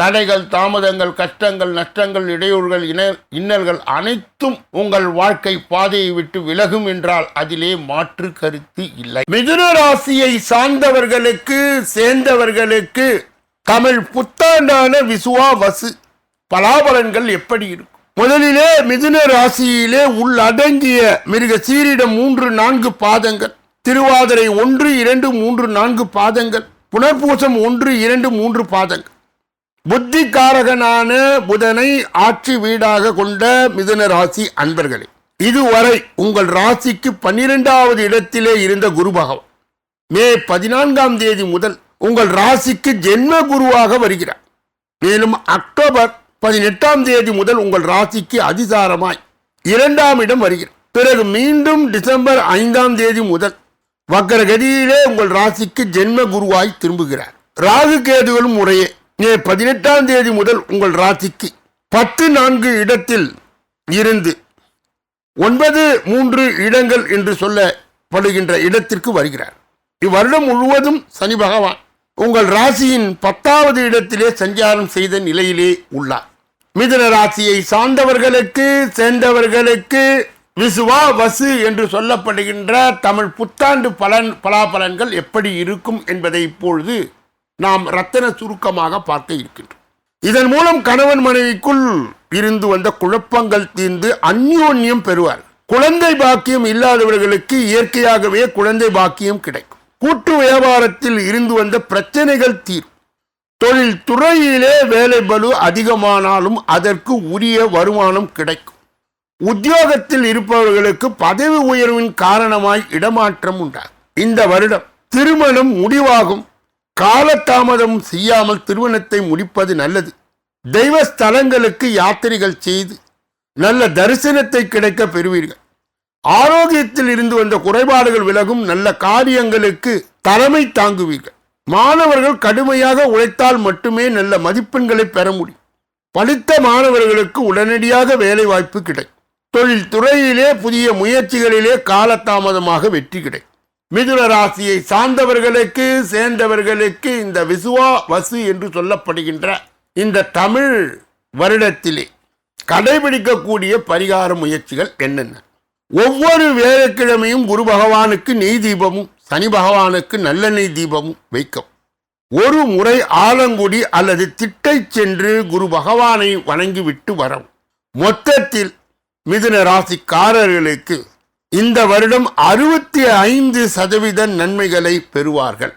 தடைகள் தாமதங்கள் கஷ்டங்கள் நஷ்டங்கள் இடையூறுகள் இன இன்னல்கள் அனைத்தும் உங்கள் வாழ்க்கை பாதையை விட்டு விலகும் என்றால் அதிலே மாற்று கருத்து இல்லை. மிதுன ராசியை சார்ந்தவர்களுக்கு சேர்ந்தவர்களுக்கு தமிழ் புத்தாண்டான விசுவா வசு பலாபலன்கள் எப்படி இருக்கும்? முதலிலே மிதுன ராசியிலே உள்ளடங்கிய மிருக சீரிடம் மூன்று நான்கு பாதங்கள். திருவாதிரை ஒன்று இரண்டு மூன்று நான்கு பாதங்கள். புனர்பூசம் ஒன்று இரண்டு மூன்று பாதங்கள். புத்திகாரகனான புதனை ஆட்சி வீடாக கொண்ட மிதுன ராசி அன்பர்களே இதுவரை உங்கள் ராசிக்கு பன்னிரெண்டாவது இடத்திலே இருந்த குரு பகவான் மே பதினான்காம் தேதி முதல் உங்கள் ராசிக்கு ஜென்ம குருவாக வருகிறார். மேலும் அக்டோபர் பதினெட்டாம் தேதி முதல் உங்கள் ராசிக்கு அதிசாரமாய் இரண்டாம் இடம் வருகிறார். பிறகு மீண்டும் டிசம்பர் ஐந்தாம் தேதி முதல் வக்கரகதியிலே உங்கள் ராசிக்கு ஜென்ம குருவாய் திரும்புகிறார். ராகு கேதுகளும் முறையே மே பதினெட்டாம் தேதி முதல் உங்கள் ராசிக்கு பத்து நான்கு இடத்தில் இருந்து ஒன்பது மூன்று இடங்கள் என்று சொல்லப்படுகின்ற இடத்திற்கு வருகிறார். இவ்வருடம் முழுவதும் சனி பகவான் உங்கள் ராசியின் பத்தாவது இடத்திலே சஞ்சாரம் செய்த நிலையிலே உள்ளார். மிதுன ராசியை சார்ந்தவர்களுக்கு சேர்ந்தவர்களுக்கு விசுவா வசு என்று சொல்லப்படுகின்ற தமிழ் புத்தாண்டு பலன் பலாபலன்கள் எப்படி இருக்கும் என்பதை இப்பொழுது நாம் ரத்தன சுருக்கமாக பார்க்க இருக்கின்றோம். இதன் மூலம் கணவன் மனைவிக்குள் இருந்து வந்த குழப்பங்கள் தீர்ந்து அந்யோன்யம் பெறுவார். குழந்தை பாக்கியம் இல்லாதவர்களுக்கு இயற்கையாகவே குழந்தை பாக்கியம் கிடைக்கும். கூட்டு வியாபாரத்தில் இருந்து வந்த பிரச்சனைகள் தீரும். தொழில் துறையிலே வேலை பலு அதிகமானாலும் அதற்கு உரிய வருமானம் கிடைக்கும். உத்தியோகத்தில் இருப்பவர்களுக்கு பதவி உயர்வின் காரணமாய் இடமாற்றம் உண்டாகும். இந்த வருடம் திருமணம் முடிவாகும். காலதாமதம் செய்யாமல் திருமணத்தை முடிப்பது நல்லது. தெய்வ ஸ்தலங்களுக்கு யாத்திரைகள் செய்து நல்ல தரிசனத்தை கிடைக்க பெறுவீர்கள். ஆரோக்கியத்தில் இருந்து வந்த குறைபாடுகள் விலகும் நல்ல காரியங்களுக்கு தலைமை தாங்குவீர்கள். மாணவர்கள் கடுமையாக உழைத்தால் மட்டுமே நல்ல மதிப்பெண்களை பெற முடியும். படித்த மாணவர்களுக்கு உடனடியாக வேலை வாய்ப்பு கிடைக்கும். தொழில் துறையிலே புதிய முயற்சிகளிலே காலதாமதமாக வெற்றி கிடைக்கும். மிதுன ராசியை சார்ந்தவர்களுக்கு சேர்ந்தவர்களுக்கு இந்த விசுவா வசு என்று சொல்லப்படுகின்ற இந்த தமிழ் வருடத்திலே கடைபிடிக்கக்கூடிய பரிகார முயற்சிகள் என்னென்ன? ஒவ்வொரு வேலைக்கிழமையும் குரு பகவானுக்கு நெய் தீபமும் சனி பகவானுக்கு நல்லெண்ணெய் தீபமும் வைக்கும். ஒரு முறை ஆலங்குடி அல்லது திட்டை சென்று குரு பகவானை வணங்கிவிட்டு வரவும் மொத்தத்தில் மிதுன ராசிக்காரர்களுக்கு இந்த வருடம் அறுபத்தி ஐந்து சதவீத நன்மைகளை பெறுவார்கள்.